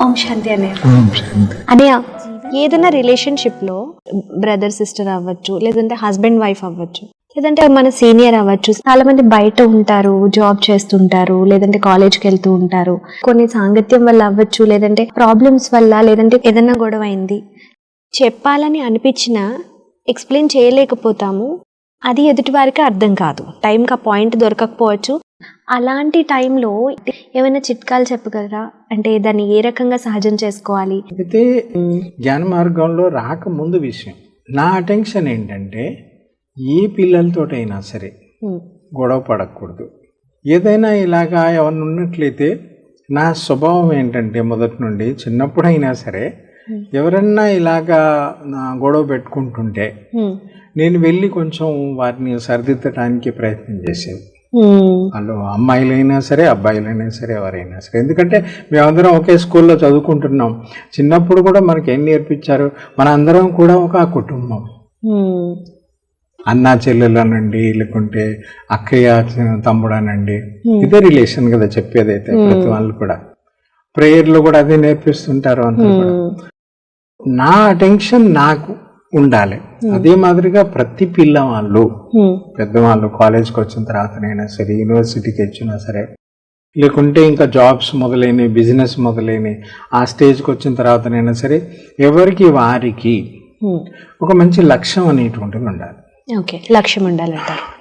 ఓం శాంతి అనే. అనయ్య ఏదైనా రిలేషన్షిప్లో బ్రదర్ సిస్టర్ అవ్వచ్చు లేదంటే హస్బెండ్ వైఫ్ అవ్వచ్చు లేదంటే మన సీనియర్ అవ్వచ్చు చాలా మంది బయట ఉంటారు జాబ్ చేస్తుంటారు లేదంటే కాలేజ్కి వెళ్తూ ఉంటారు. కొన్ని సాంగత్యం వల్ల అవ్వచ్చు లేదంటే ప్రాబ్లమ్స్ వల్ల లేదంటే ఏదైనా గొడవ అయింది. చెప్పాలని అనిపించినా ఎక్స్ప్లెయిన్ చేయలేకపోతాము. అది ఎదుటి వారికి అర్థం కాదు. టైంకి ఆ పాయింట్ దొరకకపోవచ్చు. అలాంటి టైంలో ఏమైనా చిట్కాలు చెప్పగలరా? అంటే దాన్ని ఏ రకంగా సహజం చేసుకోవాలి? అయితే జ్ఞాన మార్గంలో రాకముందు విషయం. నా అటెన్షన్ ఏంటంటే ఏ పిల్లలతోటైనా సరే గొడవ పడకూడదు. ఏదైనా ఇలాగా ఎవరిని ఉన్నట్లయితే నా స్వభావం ఏంటంటే మొదటి నుండి చిన్నప్పుడైనా సరే ఎవరన్నా ఇలాగా నా గొడవ పెట్టుకుంటుంటే నేను వెళ్ళి కొంచెం వారిని సరిదిద్దడానికి ప్రయత్నం చేసేది. వాళ్ళు అమ్మాయిలైనా సరే అబ్బాయిలైనా సరే ఎవరైనా సరే. ఎందుకంటే మేమందరం ఒకే స్కూల్లో చదువుకుంటున్నాం. చిన్నప్పుడు కూడా మనకి ఏం నేర్పించారు? మన అందరం కూడా ఒక కుటుంబం. ఉమ్, అన్నా చెల్లెలనండి లేకుంటే అక్కయ్య తమ్ముడనండి. ఇదే రిలేషన్ కదా చెప్పేదైతే ప్రతి వాళ్ళు కూడా. ప్రేయర్లు కూడా అదే నేర్పిస్తుంటారు అందరూ కూడా. నా అటెన్షన్ నాకు ఉండాలి. అదే మాదిరిగా ప్రతి పిల్లవాళ్ళు పెద్దవాళ్ళు కాలేజ్కి వచ్చిన తర్వాతనైనా సరే యూనివర్సిటీకి వచ్చినా సరే లేకుంటే ఇంకా జాబ్స్ మొదలైనవి బిజినెస్ మొదలైనవి ఆ స్టేజ్కి వచ్చిన తర్వాతనైనా సరే ఎవరికి వారికి. ఒక మంచి లక్ష్యం అనేటువంటిది ఉండాలి. ఓకే. లక్ష్యం ఉండాలంటారు. ఉమ్,